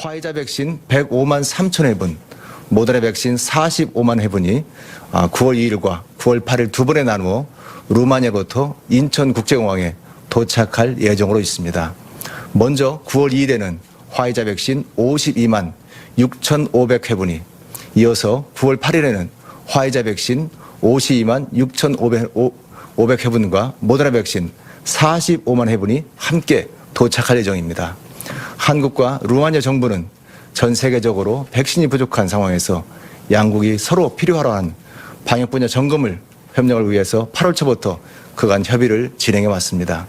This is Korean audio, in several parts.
화이자 백신 105만 3천 회분, 모더나 백신 45만 회분이 9월 2일과 9월 8일 두 번에 나누어 루마니아부터 인천국제공항에 도착할 예정으로 있습니다. 먼저 9월 2일에는 화이자 백신 52만 6,500 회분이 이어서 9월 8일에는 화이자 백신 52만 6,500 회분과 모더나 백신 45만 회분이 함께 도착할 예정입니다. 한국과 루마니아 정부는 전 세계적으로 백신이 부족한 상황에서 양국이 서로 필요하러 한 방역 분야 점검을 협력을 위해서 8월 초부터 그간 협의를 진행해 왔습니다.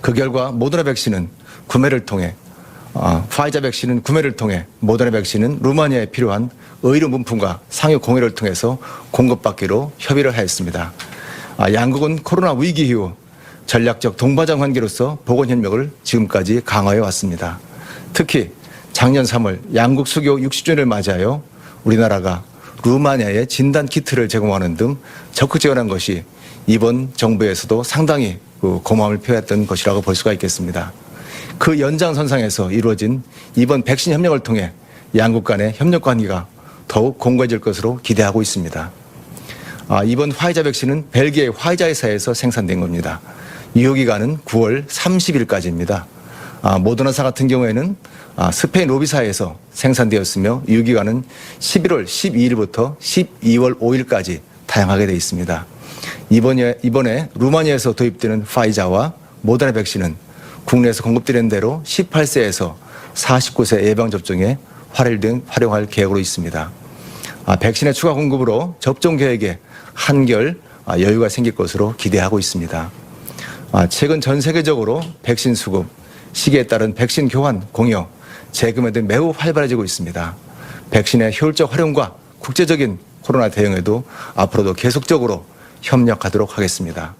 그 결과 모더나 백신은 구매를 통해 아, 파이자 백신은 구매를 통해 모더나 백신은 루마니아에 필요한 의료 문품과 상여 공여를 통해서 공급받기로 협의를 하였습니다. 아, 양국은 코로나 위기 이후 전략적 동반자 관계로서 보건 협력을 지금까지 강화해 왔습니다. 특히 작년 3월 양국 수교 60주년을 맞이하여 우리나라가 루마니아에 진단 키트를 제공하는 등 적극 지원한 것이 이번 정부에서도 상당히 그 고마움을 표했던 것이라고 볼 수가 있겠습니다. 그 연장선상에서 이루어진 이번 백신 협력을 통해 양국 간의 협력 관계가 더욱 공고해질 것으로 기대하고 있습니다. 아, 이번 화이자 백신은 벨기에 화이자 회사에서 생산된 겁니다. 유효 기간은 9월 30일까지입니다. 아, 모더나사 같은 경우에는 아, 스페인 로비사에서 생산되었으며 유효 기간은 11월 12일부터 12월 5일까지 다양하게 되어 있습니다. 이번에 이번에 루마니아에서 도입되는 파이자와 모더나 백신은 국내에서 공급되는 대로 18세에서 49세 예방 접종에 활용 등 활용할 계획으로 있습니다. 아, 백신의 추가 공급으로 접종 계획에 한결 아, 여유가 생길 것으로 기대하고 있습니다. 아, 최근 전 세계적으로 백신 수급, 시기에 따른 백신 교환, 공여, 재구매 등 매우 활발해지고 있습니다. 백신의 효율적 활용과 국제적인 코로나 대응에도 앞으로도 계속적으로 협력하도록 하겠습니다.